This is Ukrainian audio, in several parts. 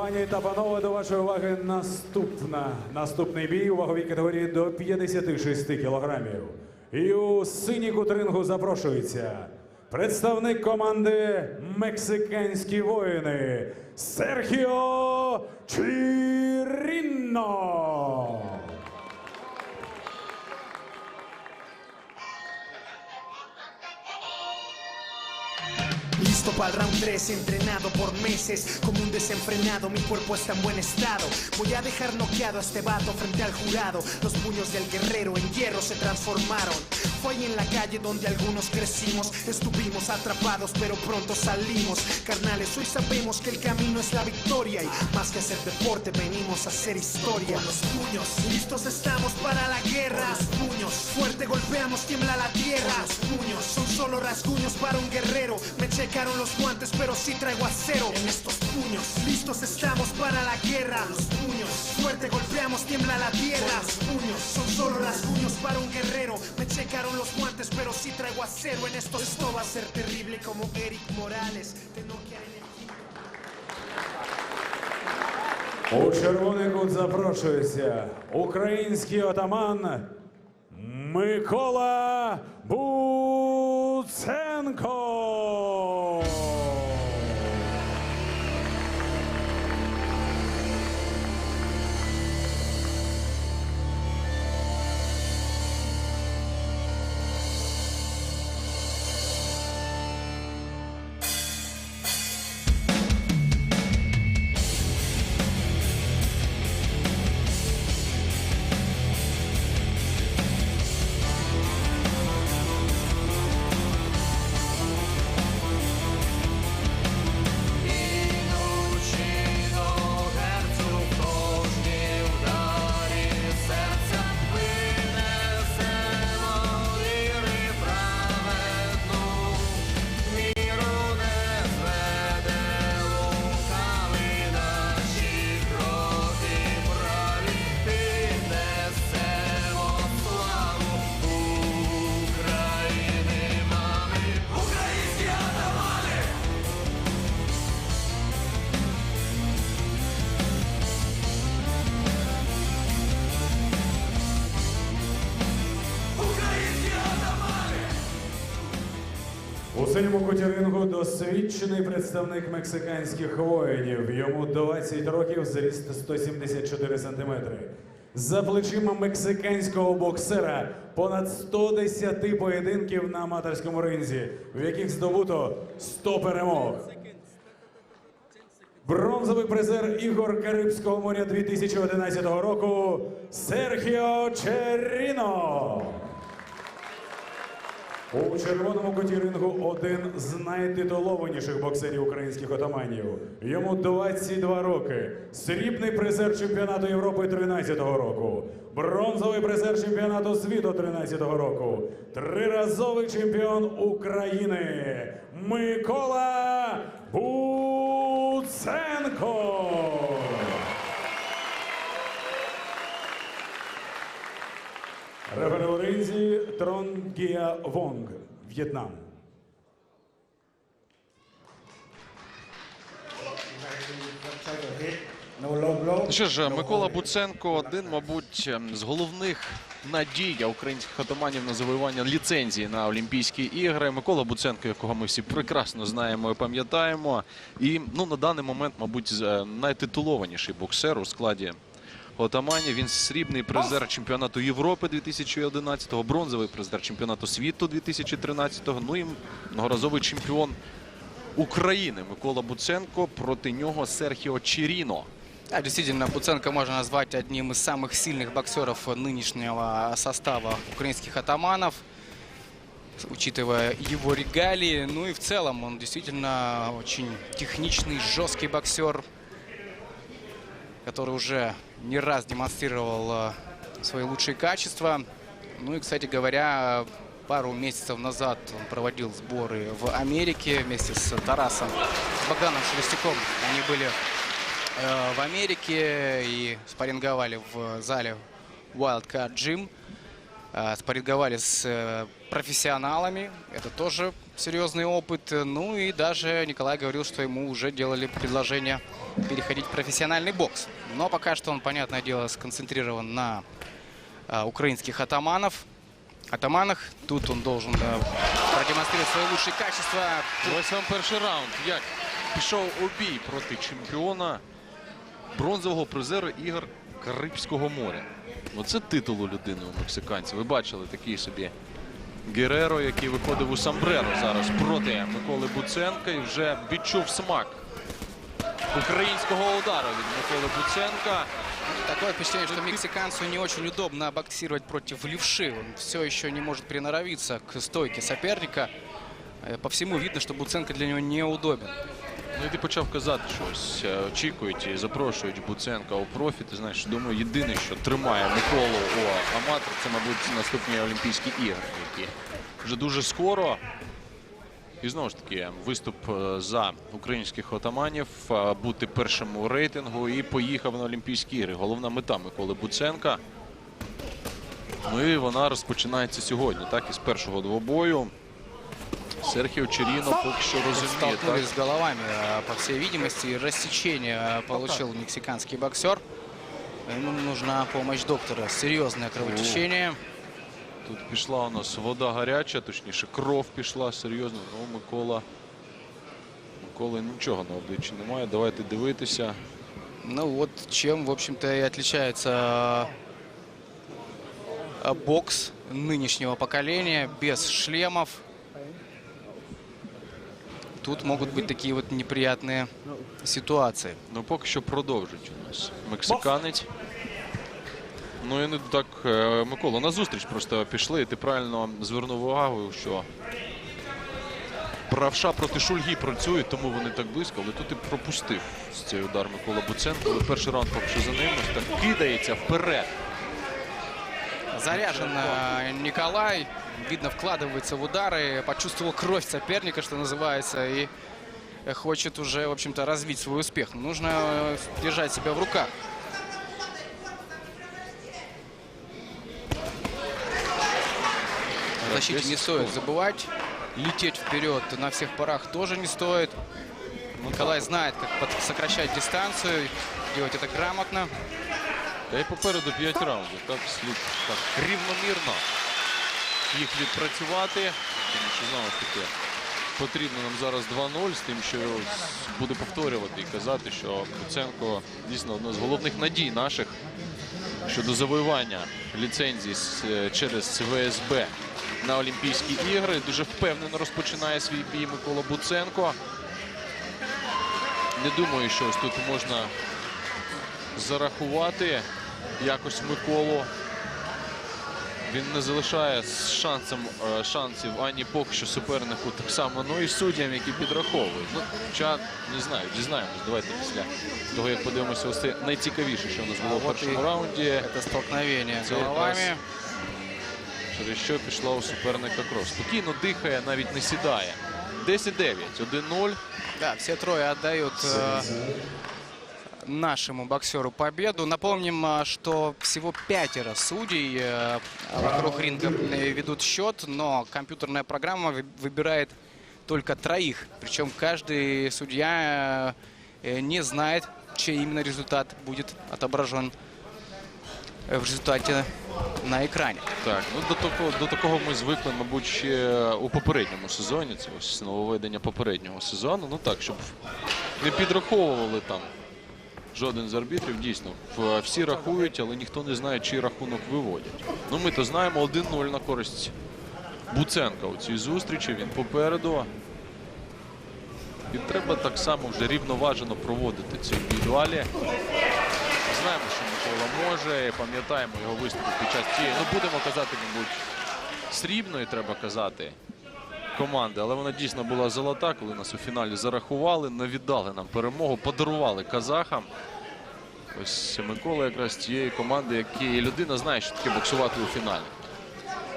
Пані та панове, до вашої уваги наступна наступний бій у ваговій категорії до 56 кілограмів. І у синій кутрингу запрошується представник команди Мексиканські воїни Серхіо Чирінно. Listo para el round 3, entrenado por meses Como un desenfrenado, mi cuerpo está en buen estado. Voy a dejar noqueado a este vato frente al jurado. Los puños del guerrero en hierro se transformaron. Fue ahí en la calle donde algunos crecimos. Estuvimos atrapados pero pronto salimos. Carnales, hoy sabemos que el camino es la victoria. Y más que hacer deporte, venimos a hacer historia. Los puños, listos estamos para la guerra. Los puños, fuerte golpeamos, tiembla la tierra. Los puños, son solo rasguños para un guerrero. Me checaron los guantes pero sí traigo acero En estos puños, listos estamos para la guerra Con los puños, fuerte golpeamos, tiembla la tierra Con los puños, son solo rasguños para un guerrero Me checaron los guantes pero sí traigo acero En estos esto va a ser terrible como Eric Morales Te noquearé en el У червоний кут запрошується український отаман Микола Буценко. Синьому куті рингу досвідчений представник мексиканських воїнів. Йому 20 років, зріст 174 сантиметри. За плечима мексиканського боксера понад 110 поєдинків на аматорському ринзі, в яких здобуто 100 перемог. Бронзовий призер ігор Карибського моря 2011 року Серхіо Черіно. У червоному коті рингу один з найтитулованіших боксерів українських отаманів. Йому 22 роки. Срібний призер чемпіонату Європи 13-го року. Бронзовий призер чемпіонату світу 13-го року. Триразовий чемпіон України Микола Буценко. Рефери у ринзі Трон Гія Вонг, В'єтнам. Ну Що ж, Микола Буценко один, мабуть, ем, з головних надій українських отаманів на завоювання ліцензії на Олімпійські ігри. Микола Буценко, якого ми всі прекрасно знаємо і пам'ятаємо. І ну, на даний момент, мабуть, е, найтитулованіший боксер у складі отаманів. Він срібний призер чемпіонату Європи 2011-го, бронзовий призер чемпіонату світу 2013-го, ну і многоразовий чемпіон України Микола Буценко. Проти нього Серхіо Чіріно. Да, действительно, Буценко можно назвать одним из самых сильных боксеров нынешнего состава украинских атаманов, учитывая его регалии. Ну и в целом он действительно очень техничный, жесткий боксер, Который уже не раз демонстрировал э, свои лучшие качества. Ну и, кстати говоря, пару месяцев назад он проводил сборы в Америке вместе с Тарасом, Богданом Шелестяком. Они были э, в Америке и спарринговали в зале Wildcard Gym. э, спарринговали с профессионалами. Это тоже серьезный опыт. Ну и даже Николай говорил, что ему уже делали предложение переходить в профессиональный бокс. Но пока что он, понятное дело, сконцентрирован на э, украинских атаманов. Атаманах. Тут он должен э, продемонстрировать свои лучшие качества. Ось вам перший раунд. Як пішов у бій проти чемпіона бронзового призера ігор Карибського моря. Оце титул у людини у мексиканців. Ви бачили такий собі Гереро, який виходив у Самбреро зараз проти Миколи Буценка і вже відчув смак українського удару від Миколи Буценка. Такое впечатление, что мексиканцу не очень удобно боксировать против левши. Он все еще не может приноровиться к стойке соперника. Э, По всему видно, что Буценко для него неудобен. Ну і ти почав казати щось. е, Очікують і запрошують Буценка у профі. Ти знаєш, думаю, єдине, що тримає Миколу у аматор, це, мабуть, наступні Олімпійські ігри, які вже дуже скоро. І знову ж таки, виступ е, за українських отаманів, е, бути першим у рейтингу і поїхав на Олімпійські ігри. Головна мета Миколи Буценка. Ну і вона розпочинається сьогодні, так, із першого двобою. Серхіо Черіно поки що розуміє, так, Столкнулись с головами, э, по всей видимости. и Рассечение э, получил мексиканский боксер. Ему нужна помощь доктора. Серьезное кровотечение. Тут пішла у нас вода гаряча, точніше, кров пішла серйозно. Ну, Микола. Миколи нічого на обличчі немає. Давайте дивитися. Ну вот чем, в общем-то, и отличается э, бокс нынешнего поколения без шлемов. Тут могут быть такие вот неприятные ситуации. Ну, поки що продовжить у нас мексиканець. Ну і не так, е, Микола, на зустріч просто пішли. І ти правильно звернув увагу, що правша проти Шульги працюють, тому вони так близько, але тут і пропустив цей удар Микола Буценко. Перший раунд поки що за ним так кидається вперед. Заряжен э, Николай. Видно, вкладывается в удары. Почувствовал кровь соперника, что называется. И хочет уже, в общем-то, развить свой успех. Нужно э, держать себя в руках. В защите не стоит забывать. Лететь вперед на всех парах тоже не стоит. Николай знает, как сокращать дистанцию, делать это грамотно. Та й попереду 5 раундів. Так слід так рівномірно їх відпрацювати. Тому що знову ж таки потрібно нам зараз 2-0 з тим, що буде повторювати і казати, що Буценко дійсно одна з головних надій наших щодо завоювання ліцензії е, через ВСБ на Олімпійські ігри. Дуже впевнено розпочинає свій бій Микола Буценко. Не думаю, що ось тут можна зарахувати якось Миколу. Він не залишає шансом, е, шансів ані поки що супернику так само, ну і суддям, які підраховують. Ну, хоча не знаю, дізнаємось. Давайте після того, як подивимося, це найцікавіше, що у нас було в першому раунді. Это столкновение Це головами. Через що пішла у суперника кров. Спокійно дихає, навіть не сідає. 10-9, 1-0. Да, все трое отдают э, нашему боксеру победу. Напомним, э, что всего пятеро судей э, вокруг ринга э, ведут счет, но компьютерная программа вы- выбирает только троих. Причем каждый судья э, не знает, чей именно результат будет отображен э, в результате на экране. Так, ну до такого, до такого ми звикли, мабуть, ще у попередньому сезоні. Це ось нововведення попереднього сезону. Ну так, щоб не підраховували там жоден з арбітрів. Дійсно, всі рахують, але ніхто не знає, чий рахунок виводять. Ну ми то знаємо 1-0 на користь Буценка у цій зустрічі. Він попереду. І треба так само вже рівноважено проводити ці бій дуалі. Знаємо, що Микола може, пам'ятаємо його виступи під час цієї, ну будемо казати, мабуть, срібної треба казати команди, але вона дійсно була золота, коли нас у фіналі зарахували, не віддали нам перемогу, подарували казахам. Ось Микола якраз цієї команди, який людина знає, що таке боксувати у фіналі.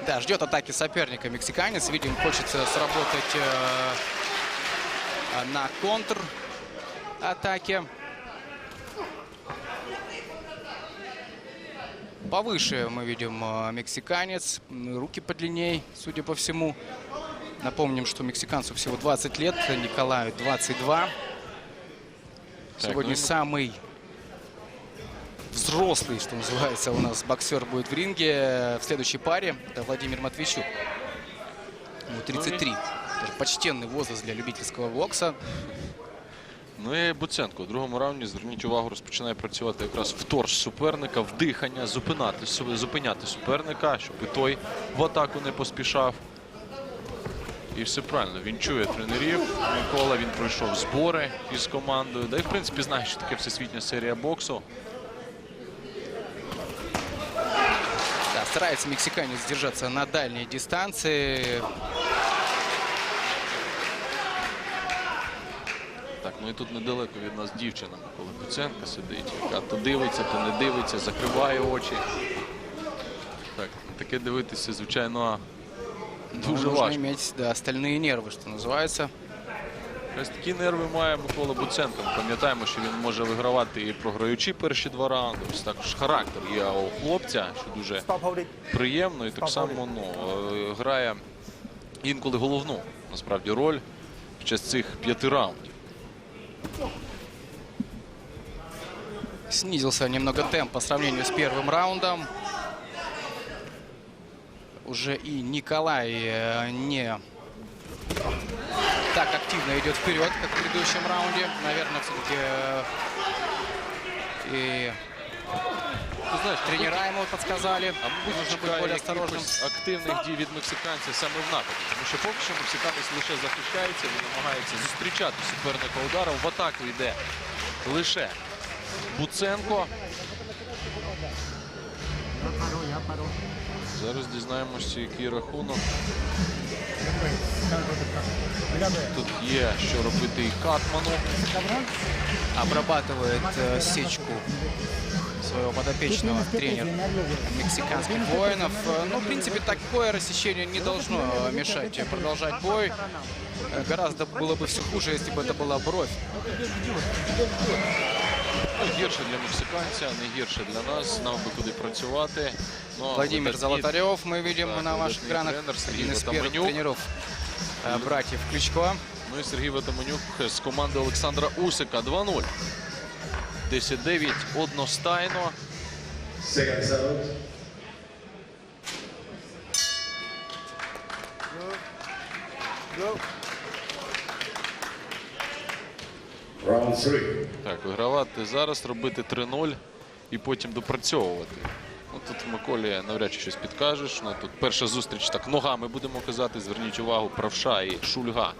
Да, ждет атаки соперника мексиканец. Видим, хочется сработать э, э, на контр атаке. Повыше мы видим э, мексиканец, м, руки подлинней, судя по всему. Напомним, что мексиканцу всего 20 лет, Николаю 22. Сегодня ну и- самый взрослый, что называется, у нас боксер будет в ринге. В следующей паре это Владимир Матвейчук. Ему 33. Тоже почтенный возраст для любительского бокса. Ну і Буценко у другому раунді, зверніть увагу, розпочинає працювати якраз в торж суперника, вдихання, зупинати, су- зупиняти суперника, щоб і той в атаку не поспішав. І все правильно, він чує тренерів. Микола він пройшов збори із командою. Да і в принципі знає, що таке всесвітня серія боксу. Да, старается мексиканец держаться на дальней дистанции. Так, ну і тут недалеко від нас дівчина Миколи Буценка сидить, яка то дивиться, то не дивиться, закриває очі. Так, таке дивитися, звичайно, Но дуже нужно важко. иметь да, остальные нервы, что называется. Ось такі нерви має Микола Буценко. Ми Пам'ятаємо, що він може вигравати і програючи перші два раунди. Ось також характер є у хлопця, що дуже приємно. І так само ну, е, грає інколи головну насправді роль під час цих п'яти раундів. Снизился немного темп по сравнению с первым раундом. Уже и Николай э, не так активно идет вперед, как в предыдущем раунде. Наверное, все-таки и Ти знаєш, тренера ему подсказали. А мабуть, Нужно быть чекає более осторожным. якихось активних дій від мексиканця саме в нападі. Тому що поки що мексиканець лише захищається, він намагається зустрічати суперника ударом. В атаку йде лише Буценко. Зараз дізнаємося, який рахунок. Тут є що робити і Катману. Обрабатывает э, сечку своего подопечного тренер мексиканских воинов. Э, Ну, в принципе, такое рассечение не должно э, мешать э, продолжать бой. Э, Гораздо было бы все хуже, если бы это была бровь. Ну, гірше для мексиканця, не гірше для нас. Нам би куди працювати. Ну, а Владимир видатні- Золотарев мы видим Так, на ваших видатный экранах. тренер Сергей Один из первых Ватаманюк. тренеров э, братьев Кличко. Ну і Сергій Ватаманюк з команди Олександра Усика 2-0. 10-9 одностайно. Seconds out. Round three. Так, вигравати зараз, робити 3-0 і потім допрацьовувати. Ну, тут Миколі навряд чи щось підкажеш. Ну, тут перша зустріч так ногами будемо казати. Зверніть увагу, правша і шульга.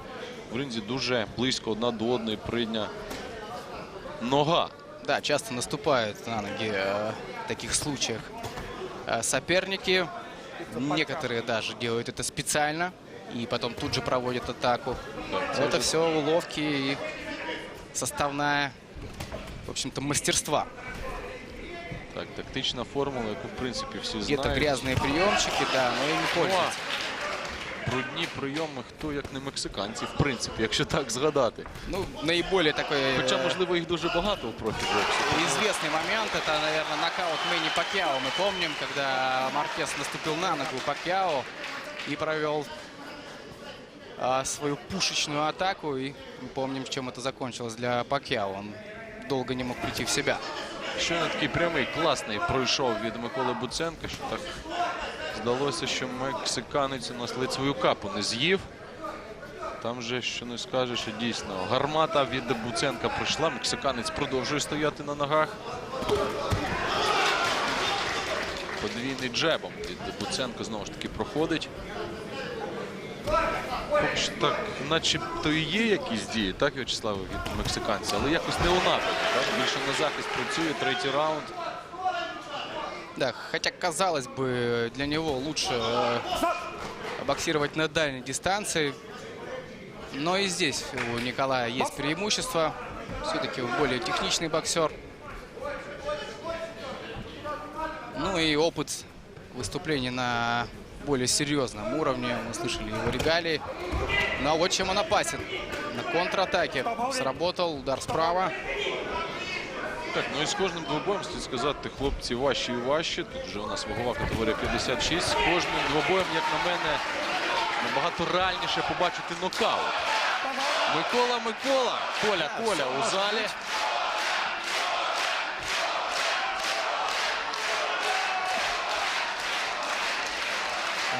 В ринзі дуже близько одна до одної придня нога. Да, часто наступают на ноги э, в таких случаях э, соперники. Некоторые даже делают это специально и потом тут же проводят атаку. Так, Это же- все уловки и составная, в общем-то, мастерства. Так, тактична формула, яку в принципі всі Где-то знають. грязные приемчики, да, но ими пользуются. Брудні прийоми, хто як не мексиканці, в принципі, якщо так згадати. Ну, наиболее такой э, Хоча, можливо, їх дуже багато у профі-боксі. известный момент, это, наверное, нокаут Мэнни Пакьяо. Мы помним, когда Маркес наступил на ногу Пакьяо и провел свою пушечную атаку. И помним, чем это закончилось для Пакьяо. Он долго не мог прийти в себя. Щойно такий прямий, класний пройшов від Миколи Буценка, що так здалося, що мексиканець у нас ледь свою капу не з'їв. Там же, що не скажеш, що дійсно гармата від Буценка пройшла. Мексиканець продовжує стояти на ногах. Подвійний джебом від Буценка знову ж таки проходить. Поки що так, начебто і є якісь дії, так, В'ячеслав, від мексиканця, але якось не у нападі. Так? Більше на захист працює, третій раунд. Да, хотя, казалось бы, для него лучше э, боксировать на дальней дистанции. Но и здесь у Николая есть преимущество. Все-таки он более техничный боксер. Ну и опыт выступлений на более серьезном уровне. Мы слышали его регалии. Ну а вот чем он опасен. На контратаке сработал удар справа. Так, ну і з кожним двобоєм, слід сказати, хлопці важчі і важчі. Тут вже у нас вагова категорія 56. З кожним двобоєм, як на мене, набагато реальніше побачити нокаут. Микола, Микола, Коля, Коля у залі.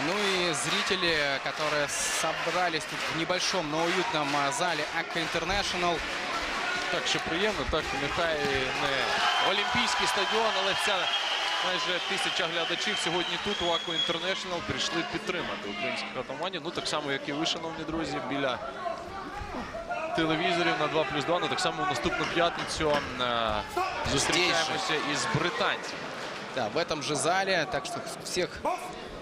Ну и зрители, которые собрались тут в небольшом, но уютном зале Акка Интернешнл. Так, що приємно, так нехай не Олімпійський стадіон, але ця майже тисяча глядачів сьогодні тут у Ако Інтернешнл прийшли підтримати українських атаманів. Ну так само, як і ви, шановні друзі, біля телевізорів на 2 плюс 2. Ну так само в наступну п'ятницю зустрічаємося із британцями. Да, в этом же зале. Так что всех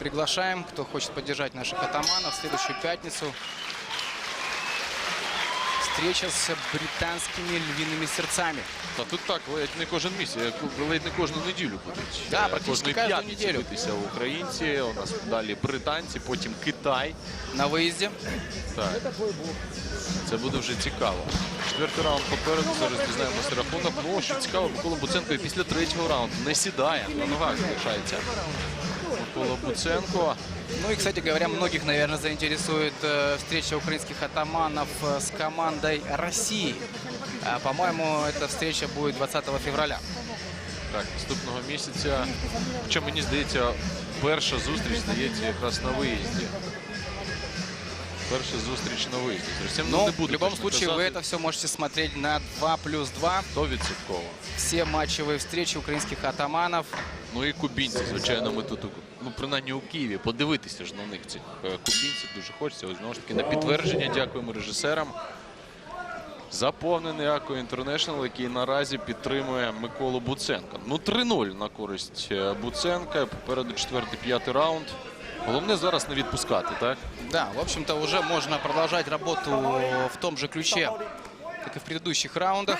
приглашаем, кто хочет поддержать наших атаманов в следующую пятницу. Встреча с британскими львиными сердцами. Та тут так, ледь не кожен місяць, ледь не кожну неділю будуть. Да, Е, практично кожну п'ятниці неділю. битися українці. У нас далі британці, потім Китай. На выезде. Так. Це буде вже цікаво. Четвертий раунд попереду. Зараз дізнаємося рахунок. Ну, що цікаво, Микола Буценко і після третього раунду не сідає. На ногах залишається. Микола Буценко. Ну и, кстати говоря, многих, наверное, заинтересует э, встреча украинских атаманов э, с командой России. А, По-моему, эта встреча будет 20 февраля. Так, наступного місяця. Хоча мені здається, перша зустріч здається якраз на виїзді. Перша зустріч на виїзді. Зовсім Но не в буду любом точно случае вы казати. это все можете смотреть на 2 плюс 2. 100%. Все матчевые встречи украинских атаманов. Ну і кубінці, звичайно, ми тут, ну принаймні у Києві, подивитися ж на них цих е, кубінців дуже хочеться. Ось знову ж таки на підтвердження дякуємо режисерам. Заповнений Ако Інтернешнл, який наразі підтримує Миколу Буценка. Ну 3-0 на користь е, Буценка. Попереду четвертий, п'ятий раунд. Головне зараз не відпускати, так? Да, в общем-то, уже можно продолжать работу в том же ключе, как и в предыдущих раундах.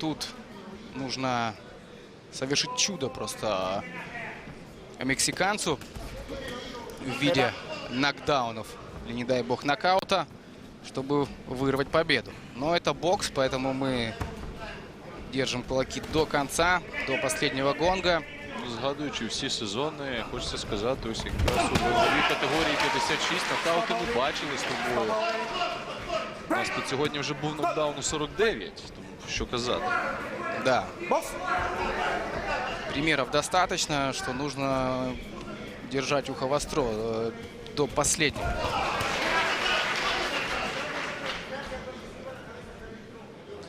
Тут нужно совершить чудо просто мексиканцу в виде нокдаунов или, не дай бог, нокаута, чтобы вырвать победу. Но это бокс, поэтому мы держим кулаки до конца, до последнего гонга. Ну, Згадуючи всі сезони, хочеться сказати, ось якраз у ваговій категорії 56 нокаути ми бачили з тобою. У нас тут сьогодні вже був нокдаун у 49, тому що казати. Да. Примеров достаточно, что нужно держать ухо востро э, до последнего.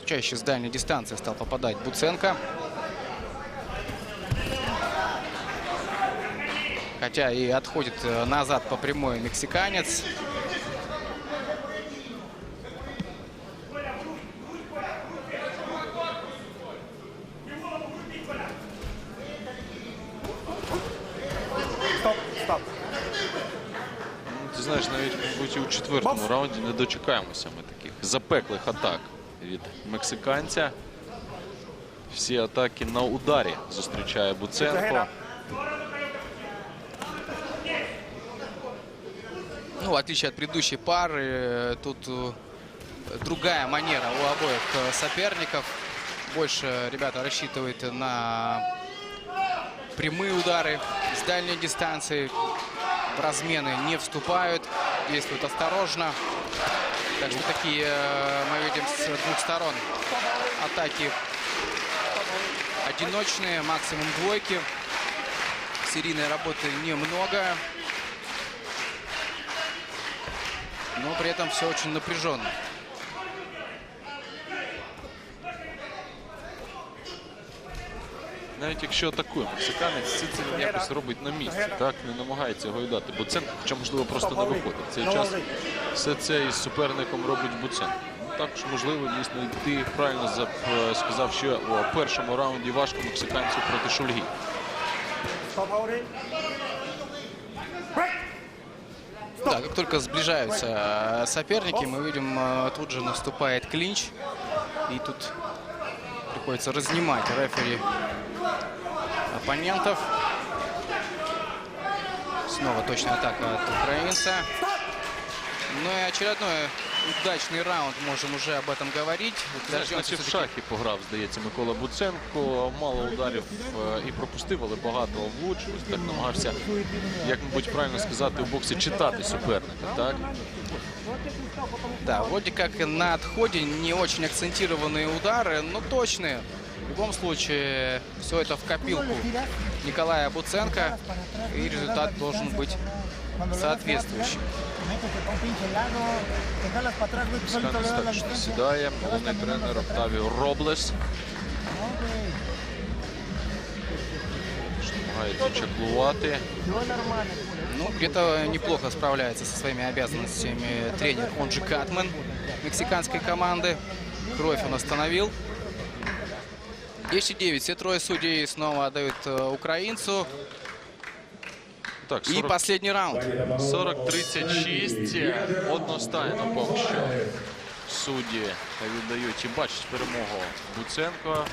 Чаще с дальней дистанции стал попадать Буценко. Хотя и отходит э, назад по прямой мексиканец. четвертому раунді не дочекаємося ми таких запеклих атак від мексиканця. Всі атаки на ударі зустрічає Буценко. Ну, в отличие от предыдущей пары, э, тут э, другая манера у обоих э, соперников. Больше ребята рассчитывают на прямые удары с дальней дистанции. В размены не вступают, действуют осторожно. Так что такие э, мы видим с двух сторон атаки одиночные, максимум двойки. Серийной работы немного. Но при этом все очень напряженно. Навіть якщо атакує мексиканець, все це він якось робить на місці, так не намагається його віддати. Буценко, хоча можливо просто не виходить. В цей час все це із суперником робить Буценко. Ну, також можливо дійсно і ти правильно зап- сказав, що у першому раунді важко мексиканцю проти Шульгі. Да, как только сближаются э, соперники, мы видим, э, тут же наступает клинч. И тут приходится разнимать рефери оппонентов. Снова точная атака от украинца. Ну и очередное удачный раунд, можем уже об этом говорить. Знаєш, Дождемся наче в всё-таки шахі пограв, здається, Микола Буценко. Мало ударів е, і пропустив, але багато влучив. Ось Так намагався, як мабуть правильно сказати, у боксі читати суперника. Так? Да, вроде как и на отходе не очень акцентированные удары, но точные. В любом случае, все это в копилку Николая Буценко, и результат должен быть соответствующий. Сканець також не сідає. Головний тренер Октавіо Роблес. Намагається чаклувати. Ну, где-то неплохо справляется со своими обязанностями тренер, он же Катман мексиканской команды. Кровь он остановил. 10-9. Все трое судей снова отдают э, украинцу. Так, И 40 последний раунд. 40-36. Одностайно поки що судді віддають і бачать перемогу Буценко.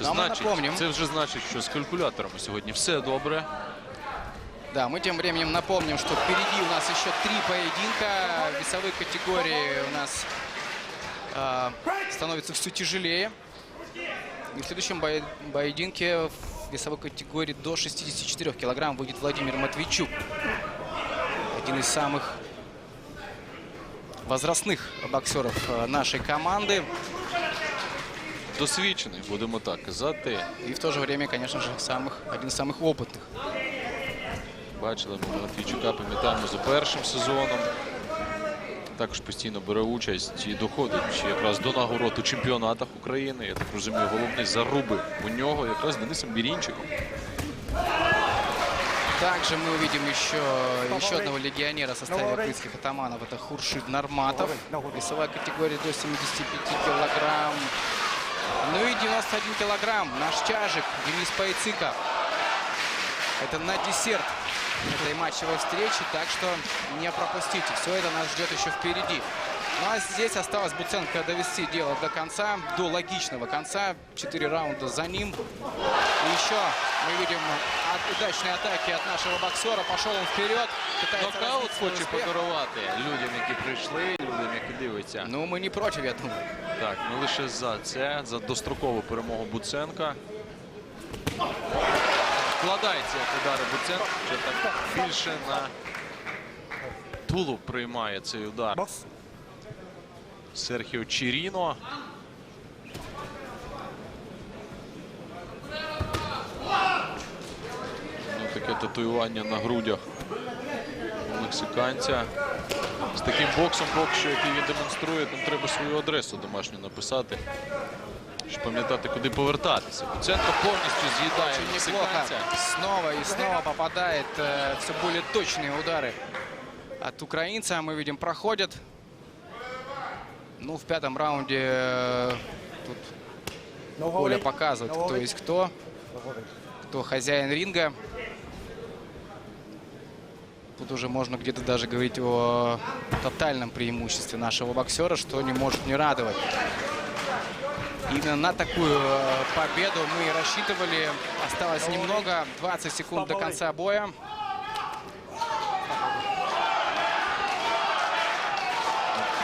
Ну, а ми Значить, напомнім. це вже значить, що з калькуляторами сьогодні все добре. Да, мы тем временем напомним, что впереди у нас еще три поединка. Весовые категории у нас а, становятся все тяжелее. И в следующем бое- поединке в весовой категории до 64 килограмм выйдет Владимир Матвейчук. Один из самых возрастных боксеров э, нашей команды. Досвідчений, будемо так казати. И в то же время, конечно же, самых, один из самых опытных. Бачили ми Матвійчука, пам'ятаємо за першим сезоном. Також постійно бере участь і доходить якраз до нагород у чемпіонатах України. Я так розумію, головні заруби у нього якраз з Денисом Бірінчиком. Также мы увидим еще, еще одного легионера в составе украинских атаманов. Это Хуршид Нарматов. Весовая категория до 75 килограмм. Ну и 91 килограмм. Наш тяжик Денис Пайциков. Это на десерт этой матчевой встречи. Так что не пропустите. Все это нас ждет еще впереди. Ну а здесь осталось Буценко довести дело до конца, до логичного конца. Четыре раунда за ним. И еще мы видим от- удачные атаки от нашего боксера. Пошел он вперед. Нокаут хоче подарувати людям, які прийшли, людям, які дивляться. Ну, мы не против, я думаю. Так, ми лише за це, за дострокову перемогу Буценка. Вкладається як удари Буценка, вже так більше на тулуб приймає цей удар. Серхіо Чіріно. Ну, таке татуювання на грудях мексиканця. З таким боксом, поки що, який він демонструє, там треба свою адресу домашню написати. Щоб пам'ятати, куди повертатися. Буценко повністю з'їдає Очень неплохо. мексиканця. Снова и снова попадает э, все более точные удары от украинца. Мы видим, проходят. Ну, в пятом раунде э, тут Коля показывает, кто есть кто. Кто хозяин ринга. Тут уже можно где-то даже говорить о тотальном преимуществе нашего боксера, что не может не радовать. Именно на такую э, победу мы рассчитывали. Осталось немного, 20 секунд до конца боя.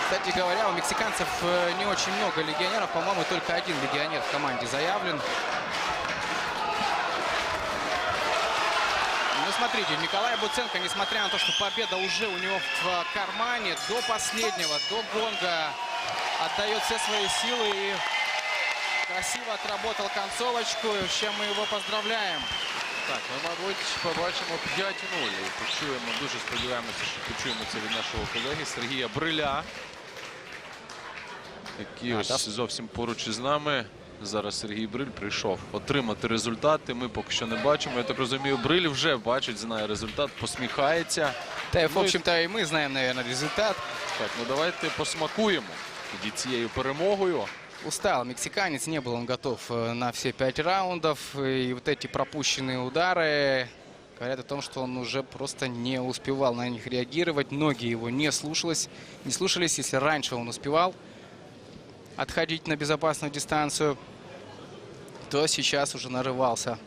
Кстати говоря, у мексиканцев э, не очень много легионеров. По-моему, только один легионер в команде заявлен. Ну, смотрите, Николай Буценко, несмотря на то, что победа уже у него в э, кармане, до последнего, до гонга отдает все свои силы и красиво отработал концовочку, с чем мы его поздравляем. Так, ми, мабуть, побачимо 5-0 і почуємо, дуже сподіваємося, що почуємо це від нашого колеги Сергія Бриля, який ось зовсім поруч із нами. Зараз Сергій Бриль прийшов отримати результати. Ми поки що не бачимо. Я так розумію, Бриль вже бачить, знає результат, посміхається. Да, и, в Ну общем-то, и мы знаем, наверное, результат. Так, ну давайте посмакуємо тоді цією перемогою. Устал мексиканец, не был он готов э, на все пять раундов. И вот эти пропущенные удары говорят о том, что он уже просто не успевал на них реагировать. Ноги его не слушалось, не слушались. Если раньше он успевал отходить на безопасную дистанцию, то сейчас уже нарывался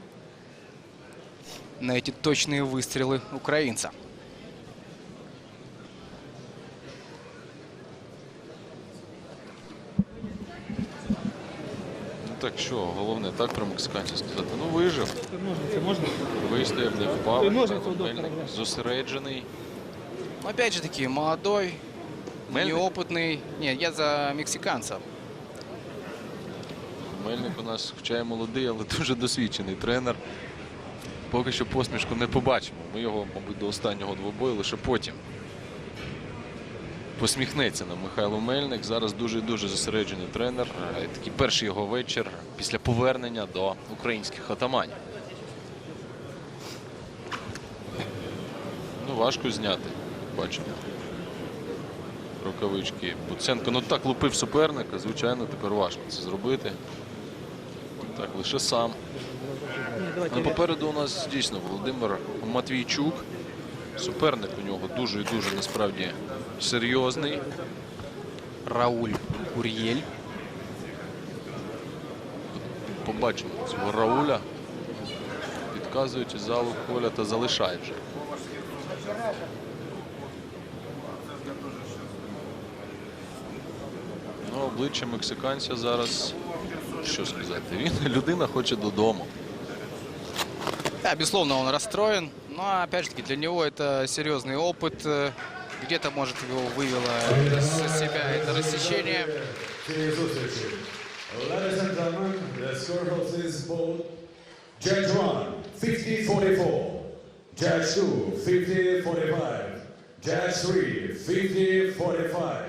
на эти точные выстрелы украинца. так що, головне, так про мексиканців сказати. Ну, вижив. Ножницы можно? Вистояв, не впав. Ой, ножниці у Михайло доктора, Мельник Зосереджений. Но опять же таки, молодой, Мельник? неопытный. Нет, я за мексиканца. Мельник у нас хоча й молодий, але дуже досвідчений тренер. Поки що посмішку не побачимо. Ми його, мабуть, до останнього двобою лише потім. Посміхнеться нам Михайло Мельник. Зараз дуже-дуже зосереджений тренер. Е, Такий перший його вечір після повернення до українських атаманів. Ну, важко зняти. Бачимо. Рукавички. Буценко ну так лупив суперника, звичайно, тепер важко це зробити. Так, лише сам. Ну, попереду у нас дійсно Володимир Матвійчук. Суперник у нього дуже і дуже насправді серйозний. Рауль Урьель. Побачимо цього Рауля. Підказують із залу Коля та залишає вже. Ну, обличчя мексиканця зараз. Що сказати? Він людина хоче додому. Да, безусловно, он расстроен. Но, опять же таки, для него это серьезный опыт. Э, Где-то, может, его вывело из себя это рассечение. цієї зустрічі. Ladies and gentlemen, the score of this bout. Judge 1, 50-44. Judge 2, 50-45. Judge 3, 50-45.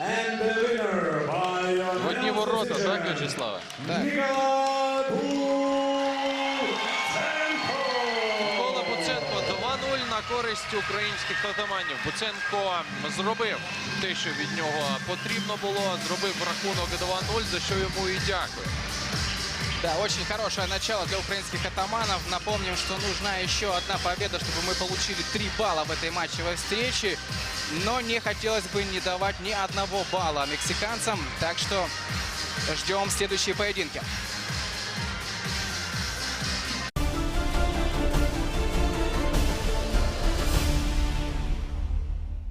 And the winner by В одні unanimous ворота, decision, так, В'ячеславе? на користь українських атаманів. Буценко зробив те, що від нього потрібно було. Зробив рахунок 2-0, за що йому і дякую. Да, очень хорошее начало для украинских атаманов. Напомним, что нужна еще одна победа, чтобы мы получили 3 балла в этой матчевой встрече. Но не хотелось бы не давать ни одного балла мексиканцам. Так что ждем следующие поединки.